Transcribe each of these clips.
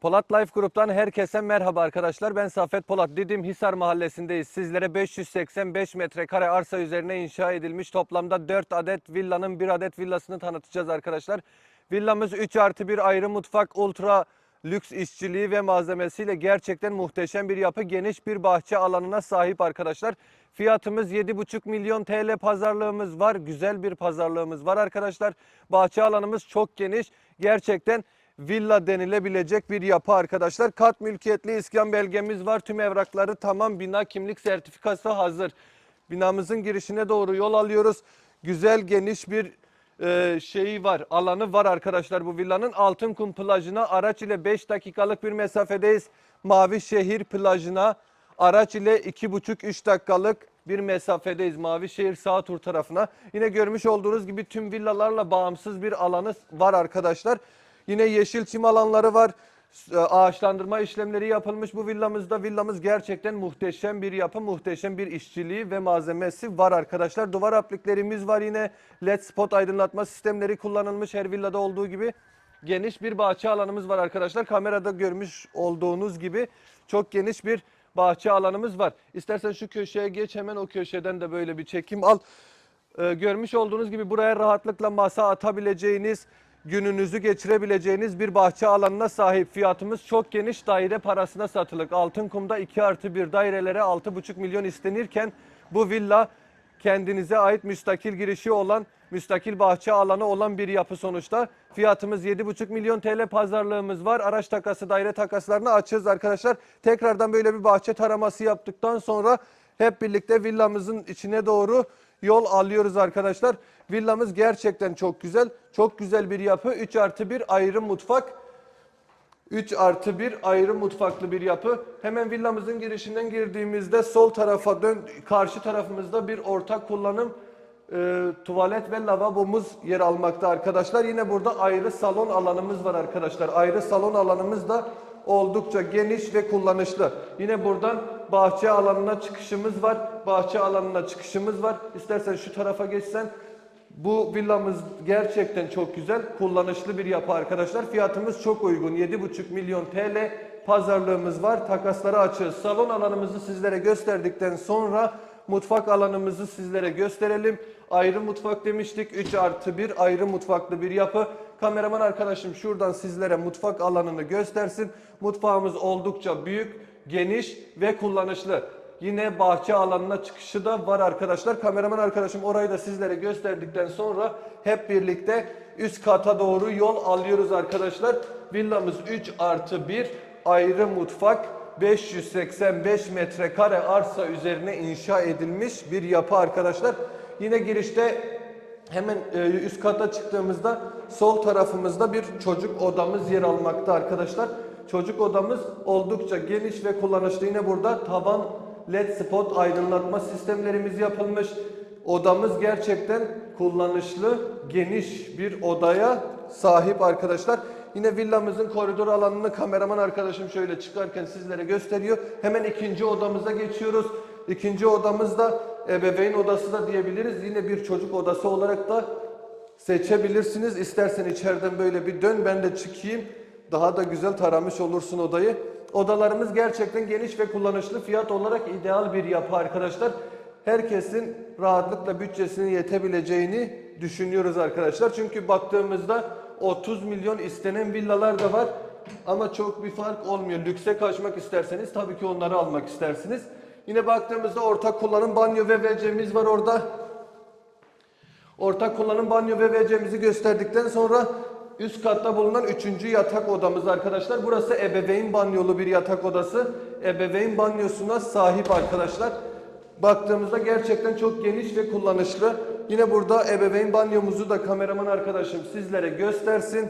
Polat Life Grup'tan herkese merhaba arkadaşlar. Ben Safet Polat. Didim Hisar Mahallesi'ndeyiz. Sizlere 585 metrekare arsa üzerine inşa edilmiş toplamda 4 adet villanın 1 adet villasını tanıtacağız arkadaşlar. Villamız 3 artı 1 ayrı mutfak, ultra lüks işçiliği ve malzemesiyle gerçekten muhteşem bir yapı, geniş bir bahçe alanına sahip arkadaşlar. Fiyatımız 7,5 milyon TL pazarlığımız var. Güzel bir pazarlığımız var arkadaşlar. Bahçe alanımız çok geniş. Gerçekten villa denilebilecek bir yapı arkadaşlar. Kat mülkiyetli iskan belgemiz var. Tüm evrakları tamam. Bina kimlik sertifikası hazır. Binamızın girişine doğru yol alıyoruz. Güzel geniş bir e, şeyi var. Alanı var arkadaşlar bu villanın. Altınkum plajına araç ile 5 dakikalık bir mesafedeyiz. Mavi Şehir plajına araç ile 2,5-3 dakikalık bir mesafedeyiz. Mavi Şehir sağ tur tarafına. Yine görmüş olduğunuz gibi tüm villalarla bağımsız bir alanı var arkadaşlar. Yine yeşil çim alanları var. E, Ağaçlandırma işlemleri yapılmış bu villamızda. Villamız gerçekten muhteşem bir yapı, muhteşem bir işçiliği ve malzemesi var arkadaşlar. Duvar apliklerimiz var yine. LED spot aydınlatma sistemleri kullanılmış her villada olduğu gibi. Geniş bir bahçe alanımız var arkadaşlar. Kamerada görmüş olduğunuz gibi çok geniş bir bahçe alanımız var. İstersen şu köşeye geç hemen o köşeden de böyle bir çekim al. Ee, görmüş olduğunuz gibi buraya rahatlıkla masa atabileceğiniz, gününüzü geçirebileceğiniz bir bahçe alanına sahip. Fiyatımız çok geniş daire parasına satılık. Altınkum'da 2 artı 1 dairelere 6,5 milyon istenirken bu villa kendinize ait müstakil girişi olan, müstakil bahçe alanı olan bir yapı sonuçta. Fiyatımız 7,5 milyon TL pazarlığımız var. Araç takası, daire takaslarını açığız arkadaşlar. Tekrardan böyle bir bahçe taraması yaptıktan sonra hep birlikte villamızın içine doğru yol alıyoruz arkadaşlar. Villamız gerçekten çok güzel. Çok güzel bir yapı. 3 artı 1 ayrı mutfak. 3 artı 1 ayrı mutfaklı bir yapı. Hemen villamızın girişinden girdiğimizde sol tarafa dön, karşı tarafımızda bir ortak kullanım e, tuvalet ve lavabomuz yer almakta arkadaşlar. Yine burada ayrı salon alanımız var arkadaşlar. Ayrı salon alanımız da oldukça geniş ve kullanışlı. Yine buradan bahçe alanına çıkışımız var. Bahçe alanına çıkışımız var. İstersen şu tarafa geçsen. Bu villamız gerçekten çok güzel, kullanışlı bir yapı arkadaşlar. Fiyatımız çok uygun. 7,5 milyon TL pazarlığımız var. Takasları açığız. Salon alanımızı sizlere gösterdikten sonra mutfak alanımızı sizlere gösterelim. Ayrı mutfak demiştik. 3 artı 1 ayrı mutfaklı bir yapı. Kameraman arkadaşım şuradan sizlere mutfak alanını göstersin. Mutfağımız oldukça büyük, geniş ve kullanışlı. Yine bahçe alanına çıkışı da var arkadaşlar. Kameraman arkadaşım orayı da sizlere gösterdikten sonra hep birlikte üst kata doğru yol alıyoruz arkadaşlar. Villamız 3 artı 1 ayrı mutfak 585 metrekare arsa üzerine inşa edilmiş bir yapı arkadaşlar. Yine girişte Hemen e, üst kata çıktığımızda sol tarafımızda bir çocuk odamız yer almakta arkadaşlar. Çocuk odamız oldukça geniş ve kullanışlı. Yine burada tavan led spot aydınlatma sistemlerimiz yapılmış. Odamız gerçekten kullanışlı, geniş bir odaya sahip arkadaşlar. Yine villamızın koridor alanını kameraman arkadaşım şöyle çıkarken sizlere gösteriyor. Hemen ikinci odamıza geçiyoruz. İkinci odamız da ebeveyn odası da diyebiliriz. Yine bir çocuk odası olarak da seçebilirsiniz. İstersen içeriden böyle bir dön ben de çıkayım. Daha da güzel taramış olursun odayı. Odalarımız gerçekten geniş ve kullanışlı. Fiyat olarak ideal bir yapı arkadaşlar. Herkesin rahatlıkla bütçesinin yetebileceğini düşünüyoruz arkadaşlar. Çünkü baktığımızda 30 milyon istenen villalar da var. Ama çok bir fark olmuyor. Lükse kaçmak isterseniz tabii ki onları almak istersiniz. Yine baktığımızda ortak kullanım banyo ve WC'miz var orada. Ortak kullanım banyo ve WC'mizi gösterdikten sonra üst katta bulunan üçüncü yatak odamız arkadaşlar. Burası ebeveyn banyolu bir yatak odası. Ebeveyn banyosuna sahip arkadaşlar. Baktığımızda gerçekten çok geniş ve kullanışlı. Yine burada ebeveyn banyomuzu da kameraman arkadaşım sizlere göstersin.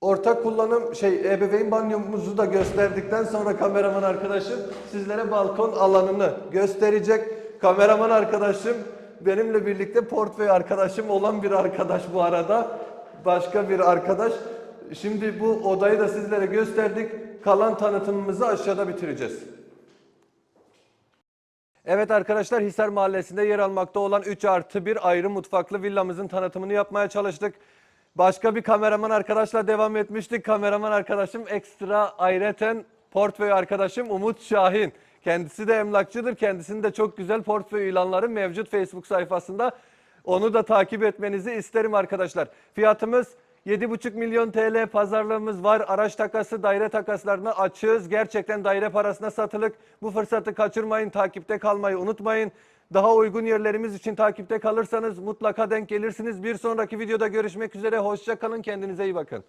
Ortak kullanım şey ebeveyn banyomuzu da gösterdikten sonra kameraman arkadaşım sizlere balkon alanını gösterecek. Kameraman arkadaşım benimle birlikte portföy arkadaşım olan bir arkadaş bu arada. Başka bir arkadaş. Şimdi bu odayı da sizlere gösterdik. Kalan tanıtımımızı aşağıda bitireceğiz. Evet arkadaşlar Hisar Mahallesi'nde yer almakta olan 3 artı 1 ayrı mutfaklı villamızın tanıtımını yapmaya çalıştık. Başka bir kameraman arkadaşla devam etmiştik. Kameraman arkadaşım ekstra ayreten portföy arkadaşım Umut Şahin. Kendisi de emlakçıdır. Kendisinin de çok güzel portföy ilanları mevcut Facebook sayfasında. Onu da takip etmenizi isterim arkadaşlar. Fiyatımız 7,5 milyon TL pazarlığımız var. Araç takası, daire takaslarına açığız. Gerçekten daire parasına satılık. Bu fırsatı kaçırmayın. Takipte kalmayı unutmayın. Daha uygun yerlerimiz için takipte kalırsanız mutlaka denk gelirsiniz. Bir sonraki videoda görüşmek üzere. Hoşça kalın. Kendinize iyi bakın.